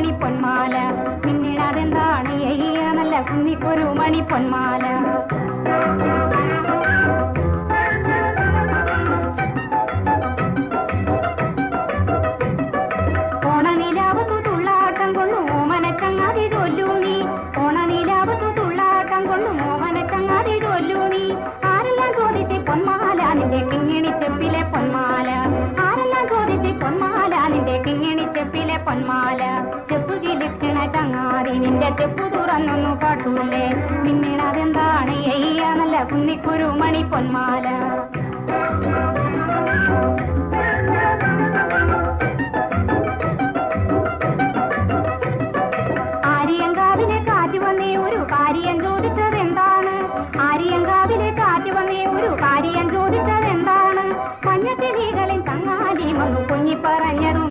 മണി പൊന്മാല പിന്നിടാതെന്താണ് നല്ല കുന്നിക്കൊരു മണി പൊന്മാല ഓണനിലാവത്തു തുള്ളാട്ടം കൊണ്ടു ഓമനച്ചങ്ങാതി ചൊല്ലു നീ. ഓണനിലാവത്തു തുള്ളാട്ടം കൊണ്ടു ഓമനച്ചങ്ങാതി ചൊല്ലു നീ. ആരെല്ലാം ചോദിച്ച് പൊന്മാല? നിന്റെ കിങ്ങിണി ചെപ്പിലെ പൊന്മാല. ആരെല്ലാം ചോദിച്ച് പൊന്മാല? പൊന്മാല ചെപ്പു ചിലിക്കണ ചങ്ങാതി നിന്റെ ചെപ്പു തുറന്നൊന്നു കാട്ടൂലേ മിന്നണതെന്താണ് എയ്യ നല്ല കുന്നിക്കുരു മണി പൊന്മാല. ആര്യങ്കാവിനെ കാറ്റി വന്നേ ഒരു കാര്യം ചോദിച്ചതെന്താണ്?